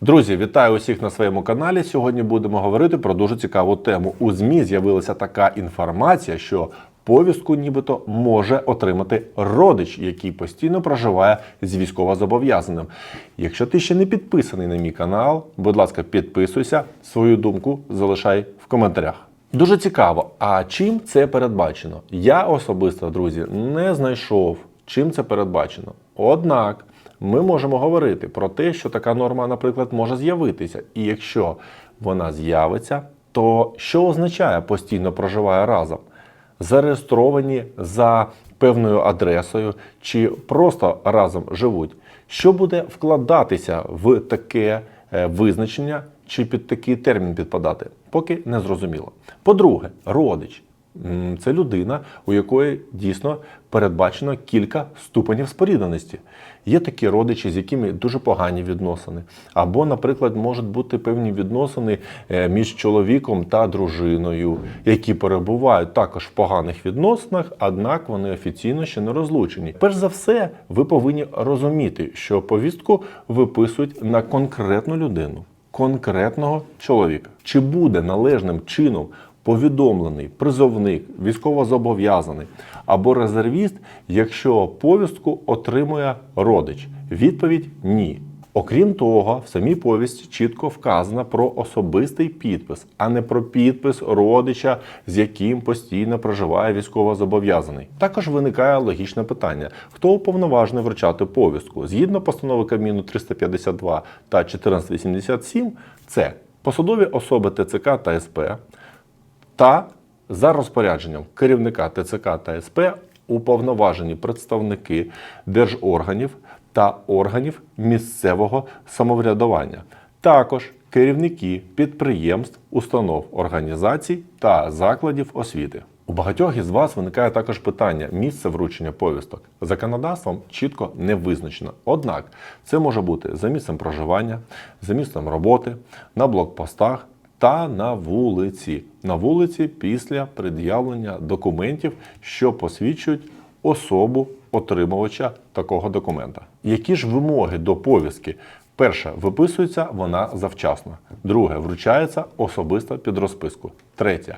Друзі, вітаю усіх на своєму каналі. Сьогодні будемо говорити про дуже цікаву тему. У ЗМІ з'явилася така інформація, що повістку нібито може отримати родич, який постійно проживає з військовозобов'язаним. Якщо ти ще не підписаний на мій канал, будь ласка, підписуйся, свою думку залишай в коментарях. Дуже цікаво, а чим це передбачено? Я особисто, друзі, не знайшов, чим це передбачено. Однак ми можемо говорити про те, що така норма, наприклад, може з'явитися. І якщо вона з'явиться, то що означає постійно проживає разом? Зареєстровані за певною адресою чи просто разом живуть? Що буде вкладатися в таке е, визначення чи під такий термін підпадати? Поки не зрозуміло. По-друге, родич. Це людина, у якої дійсно передбачено кілька ступенів спорідненості. Є такі родичі, з якими дуже погані відносини. Або, наприклад, можуть бути певні відносини е, між чоловіком та дружиною, які перебувають також в поганих відносинах, однак вони офіційно ще не розлучені. Перш за все, ви повинні розуміти, що повістку виписують на конкретну людину, конкретного чоловіка. Чи буде належним чином повідомлений призовник, військовозобов'язаний або резервіст, якщо повістку отримує родич? Відповідь ні. Окрім того, в самій повісті чітко вказано про особистий підпис, а не про підпис родича, з яким постійно проживає військовозобов'язаний. Також виникає логічне питання: хто уповноважений вручати повістку? Згідно постанови Кабміну 352 та 1487, це посадові особи ТЦК та СП, та за розпорядженням керівника ТЦК та СП уповноважені представники держорганів та органів місцевого самоврядування, також керівники підприємств, установ, організацій та закладів освіти. У багатьох із вас виникає також питання місце вручення повісток. Законодавством чітко не визначено. Однак це може бути за місцем проживання, за місцем роботи, на блокпостах та на вулиці. На вулиці після пред'явлення документів, що посвідчують особу отримувача такого документа. Які ж вимоги до повістки? Перше, виписується вона завчасно. Друге, вручається особисто під розписку. Третє.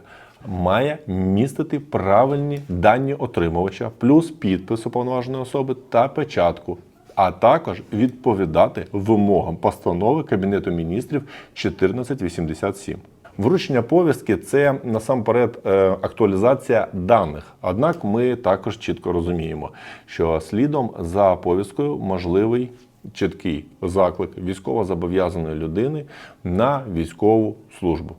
Має містити правильні дані отримувача, плюс підпис уповноваженої особи та печатку, а також відповідати вимогам постанови Кабінету міністрів 1487. Вручення повістки це насамперед е, актуалізація даних. Однак ми також чітко розуміємо, що слідом за повісткою можливий чіткий заклик військовозобов'язаної людини на військову службу.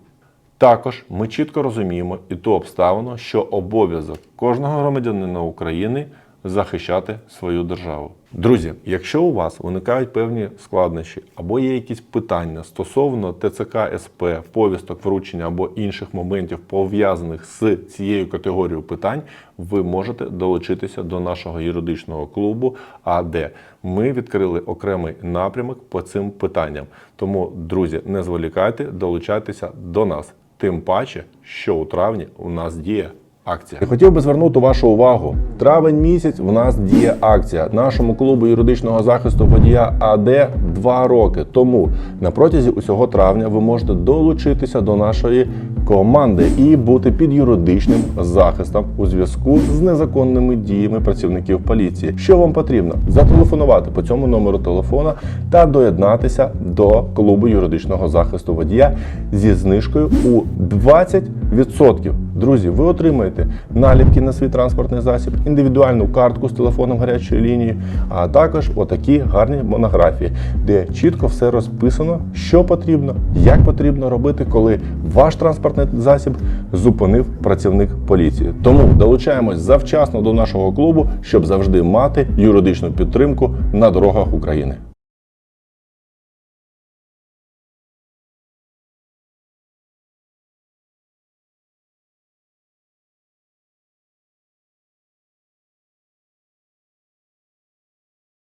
Також ми чітко розуміємо і ту обставину, що обов'язок кожного громадянина України захищати свою державу. Друзі, якщо у вас виникають певні складнощі або є якісь питання стосовно ТЦК СП, повісток вручення або інших моментів пов'язаних з цією категорією питань, ви можете долучитися до нашого юридичного клубу АД. Ми відкрили окремий напрямок по цим питанням. Тому, друзі, не зволікайте, долучайтеся до нас. Тим паче, що у травні у нас діє акція. Я хотів би звернути вашу увагу. Травень місяць в нас діє акція. Нашому клубу юридичного захисту водія АД 2 роки. Тому на протязі усього травня ви можете долучитися до нашої команди і бути під юридичним захистом у зв'язку з незаконними діями працівників поліції. Що вам потрібно? Зателефонувати по цьому номеру телефона та доєднатися до клубу юридичного захисту водія зі знижкою у 20%. Друзі, ви отримаєте наліпки на свій транспортний засіб, індивідуальну картку з телефоном гарячої лінії, а також отакі гарні монографії, де чітко все розписано, що потрібно, як потрібно робити, коли ваш транспортний засіб зупинив працівник поліції. Тому долучаємось завчасно до нашого клубу, щоб завжди мати юридичну підтримку на дорогах України.